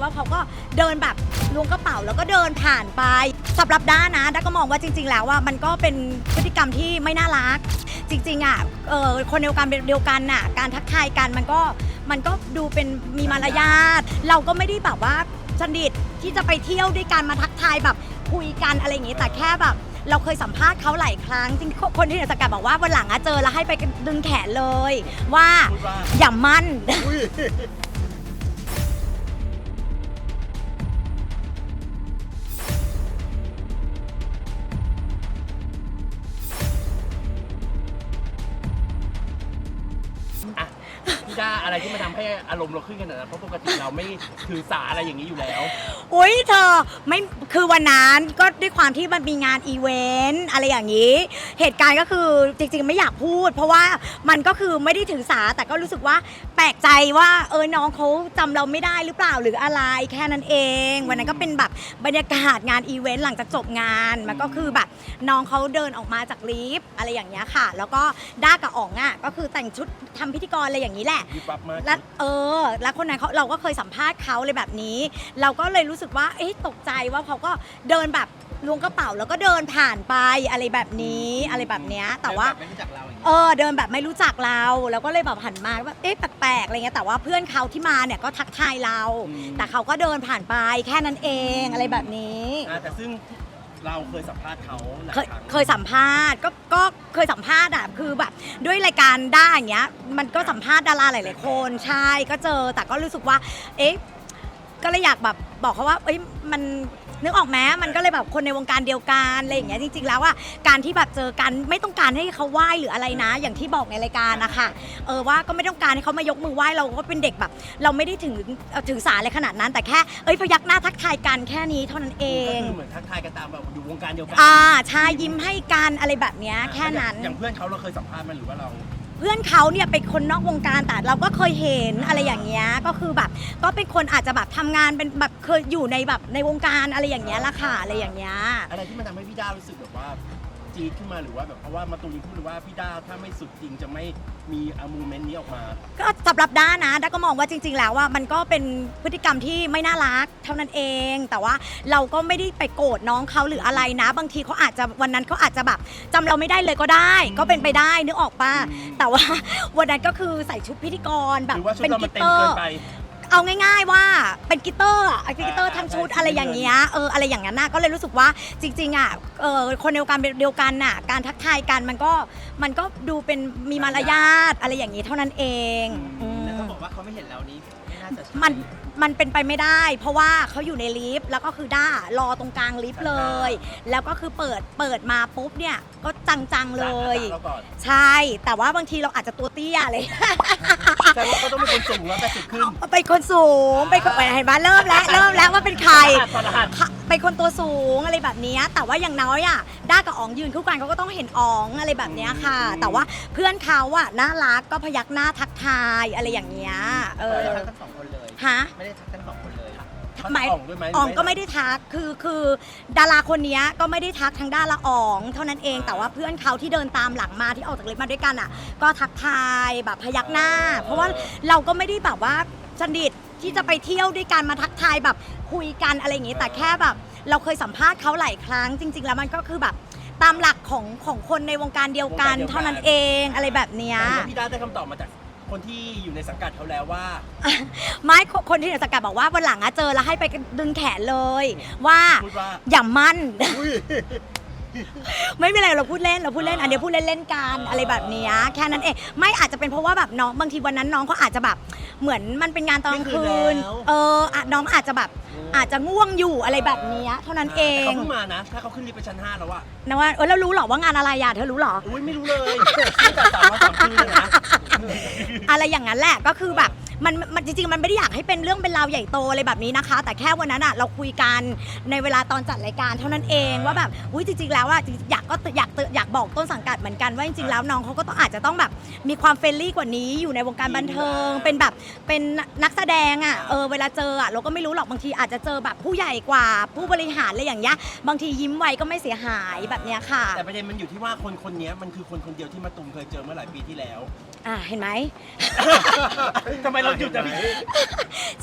ว่าเขาก็เดินแบบล้วงกระเป๋าแล้วก็เดินผ่านไปสำหรับด้านะด้าก็มองว่าจริง ๆ แล้วว่ามันก็เป็นพฤติกรรมที่ไม่น่ารัก จริง ๆอะเออคนเดียวกันเดียวกันน่ะการทักทายกันมันก็มันก็ดูเป็นมีมารยาทเราก็ไม่ได้แบบว่าสนิทที่จะไปเที่ยวด้วยกันมาทักทายแบบคุยกันอะไรอย่างงี้แต่แค่แบบ เราเคยสัมภาษณ์เขาหลายครั้งจริงๆคนที่ในสกัดบอกว่าวันหลังอะเจอแล้วให้ไปดึงแขนเลย ว่าอย่ามั่น อะไรที่มันทำให้อารมณ์เราขึ้นขนาดนั้นเพราะปกติเราไม่ถือสาอะไรอย่างนี้อยู่แล้ว อุ้ยเธอไม่คือวันนั้นก็ด้วยความที่มันมีงานอีเวนต์อะไรอย่างนี้ เหตุการณ์ก็คือจริงๆ ไม่อยากพูด เพราะว่ามันก็คือไม่ได้ถือสาแต่ก็รู้สึกว่าแปลกใจว่าเออน้องเขาจำเราไม่ได้หรือเปล่าหรืออะไรแค่นั้นเอง วันนั้นก็เป็นแบบบรรยากาศงานอีเวนต์หลังจากจบงานมันก็คือแบบน้องเขาเดินออกมาจากลิฟต์อะไรอย่างเงี้ยค่ะ แล้วก็ด้ากับอ๋องอะก็คือแต่งชุดทำพิธีกรอะไรอย่างนี้แหละ วิบวับมาก แล้วเออ แล้วคนนั้นเขาเราก็เคยสัมภาษณ์เขาเลยแบบนี้ เราก็เลยรู้สึกว่าเอ๊ะตกใจว่าเขาก็เดินแบบล้วงกระเป๋าแล้วก็เดินผ่านไปอะไรแบบนี้อะไรแบบเนี้ยแต่ว่าไม่รู้จักเราอย่างเออเดินแบบไม่รู้จักเราแล้วก็เลยแบบหันมาแบบเอ๊ะแปลกๆอะไรเงี้ยแต่ว่าเพื่อนเขาที่มาเนี่ยก็ทักทายเราแต่เขาก็เดินผ่านไปแค่นั้นเองอะไรแบบนี้ อะแต่ซึ่ง เราเคยสัมภาษณ์เขาหลายเคยครั้งเคยสัมภาษณ์ก็ก็เคยสัมภาษณ์อะคือแบบด้วยรายการได้อย่างเงี้ยมันก็สัมภาษณ์ดาราหลายๆคนใช่ก็เจอแต่ก็รู้สึกว่า เอ๊ะก็เลยอยากแบบบอกเขาว่า เอ้ยมัน นึกออกไหมมันก็เลยแบบคนในวงการเดียวกันอะไรอย่างเงี้ยจริงๆแล้วว่าการที่แบบเจอกันไม่ต้องการให้เขาไหว้หรืออะไรนะ อย่างที่บอกในรายการนะคะเออว่าก็ไม่ต้องการให้เขามายกมือไหว้เราก็เป็นเด็กแบบ เราไม่ได้ถึงเอ่อถือสาอะไรขนาดนั้น แต่แค่เอ้ยพยักหน้าทักทายกันแค่นี้เท่านั้นเองก็คือเหมือนทักทายกันตามแบบอยู่วงการเดียวกัอ่าใช่ยิ้มให้กันอะไรแบบเนี้ยแค่นั้น อย่างเพื่อนเขาเราเคยสัมภาษณ์มันหรือว่าเรา เพื่อนเขาเนี่ยเป็นคนนอกวงการแต่เราก็เคยเห็นอะไรอย่างเงี้ยก็คือแบบก็เป็นคนอาจจะแบบทำงานเป็นแบบเคยอยู่ในแบบในวงการอะไรอย่างเงี้ยละค่ะอะไรอย่างเงี้ย อะไรที่มันทำให้พี่ดารู้สึกแบบว่า จี๊ดขึ้นมาหรือว่าแบบเพราะว่ามาตูมพูดเลยว่าพี่ด้าถ้าไม่สุดจริงจะไม่มีอามูเมนต์นี้ออกมา ก็สำหรับด้านะด้าก็มองว่าจริง ๆ แล้วว่ามันก็เป็นพฤติกรรมที่ไม่น่ารักเท่านั้นเอง แต่ว่าเราก็ไม่ได้ไปโกรธน้องเขาหรืออะไรนะ บางทีเขาอาจจะวันนั้นเขาอาจจะแบบจำเราไม่ได้เลยก็ได้ ก็เป็นไปได้นึกออกป่ะอืม แต่ว่าวันนั้นก็คือใส่ชุดพิธีกรแบบหรือว่าชุดเป็นเรากิมันตเต็เตมอเกินร์ ไป เอาง่าย ๆว่าเป็นกีตาร์อะเป็นกีตาร์อ่าทำชุดใช่อะไรอย่างเงี้ยเอออะไรอย่างนั้นน่ะก็เลยรู้สึกว่าจริงๆอะเออคนเดียวกันเดียวกันน่ะการทักทายกันมันก็มันก็ดูเป็นมีมารยาทอะไรอย่างงี้เท่านั้นเองอืม แล้วเขาบอกว่าเขาไม่เห็นเรานี้ไม่ น่าจะใช่ มันมันเป็นไปไม่ได้ เพราะว่าเขาอยู่ในลิฟต์แล้วก็คือด้ารอตรงกลางลิฟต์เลย แล้วก็คือเปิดเปิดมาปุ๊บเนี่ยก็จังๆเลยเราก่อนใช่ แต่ว่าบางทีเราอาจจะตัวเตี้ยเลย แต่ว่าเขาต้องเป็นคนสูงแล้วแต่สุดขึ้นเป็นคนสูงเป็นคนเห็นไหมเริ่มแล้วเริ่มแล้วว่าเป็นใครถอดรหัส ค่ะเป็นคนตัวสูงอะไรแบบเนี้ยแต่ว่าอย่างน้อยอะด้ากับอ๋องยืนคู่กันเขาก็ต้องเห็นอ๋องอะไรแบบเนี้ยค่ะ อืม แต่ว่าเพื่อนเขาอะน่ารักก็พยักหน้าทักทายอะไรอย่างเงี้ยเอไม่อได้ทักทั้งสองคนเลย ฮะ ไม่ได้ทักทั้งสองคนเลยเขาหมาย อ่องด้วยไหมอ๋องก็ไม่ได้ทัก คือคือดาราคนเนี้ยก็ไม่ได้ทักทางด้านละอ๋องเท่านั้นเอง แต่ว่าเพื่อนเขาที่เดินตามหลังมาที่ออกจากลิฟต์มาด้วยกันอะ ก็ทักทายแบบพยักหน้า เพราะว่าเราก็ไม่ได้แบบว่าสนิทที่จะไปเที่ยวด้วยกันมาทักทายแบบคุยกันอะไรอย่างงี้ แต่แค่แบบ เราเคยสัมภาษณ์เขาหลายครั้งจริง ๆ แล้วมันก็คือแบบตามหลักของของคนในวงการเดียวกัน เท่านั้นเองอะไรแบบเนี้ยแต่ว่าพี่ด้าได้คำตอบมาจาก คนที่อยู่ในสังกัดเขาแล้วว่า ไม่คนคนที่ในสกัดบอกว่าวันหลังอะเจอแล้วให้ไปดึงแขนเลย ว่าพูดว่า อย่ามั่น อุ้ย ไม่เป็นไรเราพูดเล่นเราพูดเล่นอันเดียวพูดเล่นเล่นๆกันอ่าอะไรแบบเนี้ยแค่นั้นเองไม่อาจจะเป็นเพราะว่าแบบน้องบางทีวันนั้นน้องเขาอาจจะแบบเหมือนมันเป็นงานตอนกลางคืนเอออะน้องอาจจะแบบอาจจะง่วงอยู่อะไรแบบเนี้ยเท่านั้นเอแต่งเขาเพิ่งมานะ ถ้าเขาขึ้นลิฟต์ไปชั้นห้าแล้วอะนะว่าเออแล้วรู้เหรอว่างานอะไรอะเธอรู้เหรอ อุ้ยไม่รู้เลย ตั้งแต่สามวันสามคืนเลยนะ อะไรอย่างนั้นแหละก็คือแบบมันมันจริงๆ มันไม่ได้อยากให้เป็นเรื่องเป็นราวใหญ่โตอะไรแบบนี้นะคะ แต่แค่วันนั้นอะเราคุยกันในเวลาตอนจัดรายการเท่านั้นเองว่าแบบอุ้ยจริง ๆ แล้วอะจริงๆอยากก็อยากเตือนอยากบอกต้นสังกัดเหมือนกันว่าจริงๆแล้วน้องเขาก็ต้องอาจจะต้องแบบมีความเฟรนลี่กว่านี้อยู่ในวงการบันเทิง เป็นแบบเป็นนักแสดงอะเออเวลาเจออะเราก็ไม่รู้หรอกบางทีอาจจะเจอแบบผู้ใหญ่กว่าผู้บริหารอะไรอย่างเงี้ยบางทียิ้มไว้ก็ไม่เสียหายแบบเนี้ยค่ะ แต่ประเด็นมันอยู่ที่ว่าคนคนนี้มันคือคนคนเดียวที่มาตุมเคยเจอเมื่อหลายปีที่แล้ว อ่าเห็นไหม ทำไมเราหยุดอะพี่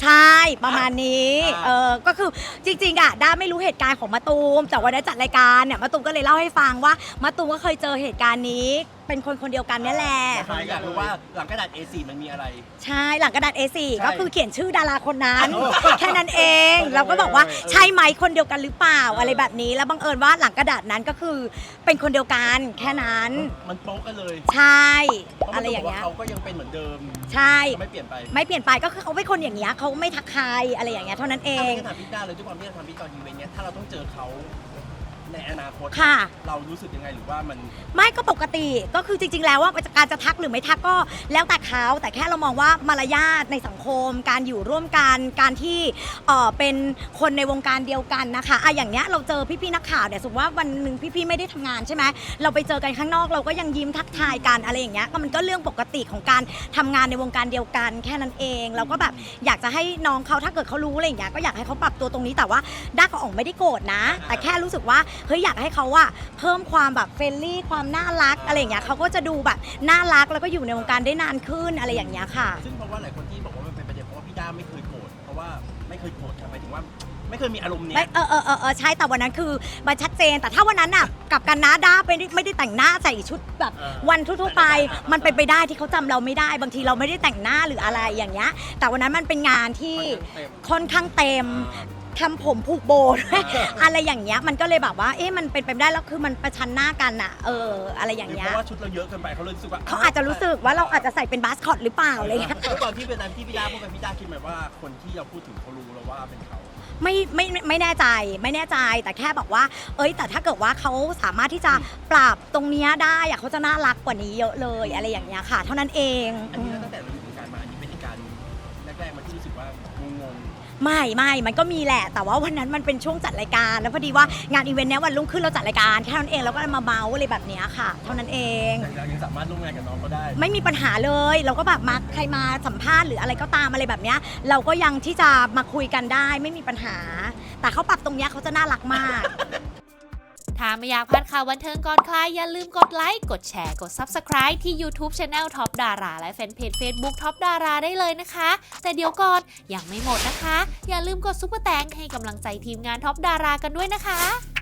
ใช่ประมาณนี้อ่า เออก็คือจริงๆอะด้าไม่รู้เหตุการณ์ของมะตูมแต่วันนั้นจัดรายการเนี่ยมะตูมก็เลยเล่าให้ฟังว่ามะตูมก็เคยเจอเหตุการณ์นี้เป็นคนคนเดียวกันเนี่ยแหละ ใครอยากรู้ว่าหลังกระดาษ A4 มันมีอะไร ใช่หลังกระดาษ A4 ใช่ก็คือเขียนชื่อดาราคนนั้นโอ้แค่นั้นเองโอ้เราก็บอกว่าเออใช่ไหมคนเดียวกันหรือเปล่าเออออะไรแบบนี้ แล้วบังเอิญว่าหลังกระดาษนั้นก็คือเป็นคนเดียวกันแค่นั้น มันโป๊กกันเลยใช่เพราะอะมันไรต้อองบย่าอกงว่าเงี้ยเขาก็ยังเป็นเหมือนเดิมใช่ ไม่เปลี่ยนไปไม่เปลี่ยนไปก็คือเขาเป็นคนอย่างเงี้ยเขาไม่ทักใครอะไรอย่างเงี้ยเท่านั้นเอถ้าไม่ง งั้นถามพี่ด้าเลยด้วยความที่เราทำพี่ตอนอีเวนต์เนี้ยถ้าเราต้องเจอเขา ในอนาคตค่ะ เรารู้สึกยังไงหรือว่ามัน ไม่ก็ปกติก็คือจริง ๆ แล้วว่าการจะทักหรือไม่ทักก็แล้วแต่เขาแต่แค่เรามองว่ามารยาทในสังคม การอยู่ร่วมกันการที่เออเป็นคนในวงการเดียวกันนะคะอะอย่างเนี้ยเราเจอพี่ๆนักข่าวเนี่ยสมมติว่าวันหนึ่งพี่ๆไม่ได้ทำงานใช่ไหมเราไปเจอกันข้างนอกเราก็ยังยิ้มทักทายกันอะไรอย่างเงี้ยก็มันก็เรื่องปกติของการทำงานในวงการเดียวกัน แค่นั้นเองเราก็แบบอยากจะให้น้องเขาถ้าเกิดเขารู้อะไรอย่างเงี้ยก็อยากให้เขาปรับตัวตรงนี้แต่ว่าด้ากับอ๋องไม่ได้โกรธนะ แต่แค่รู้สึกว่าเฮ้ยอยากให้เขาอะเพิ่มความแบบเฟรนลี่ความน่ารักอะไรอย่างเงี้ยเขาก็จะดูแบบน่ารักแล้วก็อยู่ในวงการได้นานขึ้นอะไรอย่างเงี้ยค่ะ ซึ่งเพราะว่าหลายคนที่บอกว่ามันเป็นประเด็นเพราะว่าพี่ด้าไม่เคยโกรธเพราะว่าไม่เคยโกรธหมายถึงว่าไม่เคยมีอารมณ์เนี้ไม่ย เออเออเออเออใช่แต่วันนั้นคือมันชัดเจนแต่ถ้าวันนั้นน่ะกลับกันนะด้าไม่ได้ไม่ได้แต่งหน้าใส่ชุดแบบเออ วันทั่วๆไป มัมันเป็นไปได้ที่เขาจำเราไม่ได้ บางทีเราไม่ได้แต่งหน้าหรืออะไรอย่างเงี้ยแต่วันนั้นมันเป็นงานที่ ค่อนข้างเต็ม ค่อนข้างเต็ม ทำผมผูกโบด้วย อะไรอย่างเงี้ยมันก็เลยแบบว่า เอ๊ะมันเป็นไปไม่ได้แล้วคือมันประชันหน้ากันอะเออ อะไรอย่างหรือเงี้เพยราะว่าชุดเราเยอะเกินไปเขาเลยรู้สึกว่าเขาอาจจะรู้สึกว่าเราอาจจะใส่เป็นบาสคอตหรือเปล่าอะไรเงี้ย แล้วตอนที่เป็นนั้นที่พี่ด้าพูดไปพี่ด้าคิดไหมว่าคนที่เราพูดถึงเขารู้แล้วว่าเป็นเขา ไม่ไม่ไม่ไม่แน่ใจไม่แน่ใจแต่แค่บอกว่า เอ้ย แต่ถ้าเกิดว่าเขาสามารถที่จะปรับตรงเนี้ยได้อะเขาจะน่ารักกว่านี้เยอะเลย อะไรอย่างเงี้ยค่ะ เท่านั้นเองอันนี้ตั้งแต่เราอยู่ในว รกๆมันที่รู้สึกว่างงไม่ไม่มันก็มีแหละ แต่ว่าวันนั้นมันเป็นช่วงจัดรายการ แล้วพอดีว่างานอีเวนต์เนี้ยวันรุ่งขึ้นเราจัดรายการแค่นั้นเองแล้วก็มาเมาส์อะไรแบบเนี้ยค่ะ เท่านั้นเอง ๆแต่เรายังสามารถร่วมงานกับน้องเขาได้ ไม่มีปัญหาเลย เราก็แบบมาใครมาสัมภาษณ์หรืออะไรก็ตามอะไรแบบเนี้ยเราก็ยังที่จะมาคุยกันได้ไม่มีปัญหา แต่เขาปรับตรงเนี้ยเขาจะน่ารักมาก ถ้าไม่อยากพลาดข่าวบันเทิงก่อนใครอย่าลืมกดไลค์ กดแชร์กด Subscribe ที่ YouTube Channel Top ดาราและแฟนเพจ Facebook Top ดาราได้เลยนะคะ แต่เดี๋ยวก่อนยังไม่หมดนะคะ อย่าลืมกดซุปเปอร์แตงให้กำลังใจทีมงาน Top ดารากันด้วยนะคะ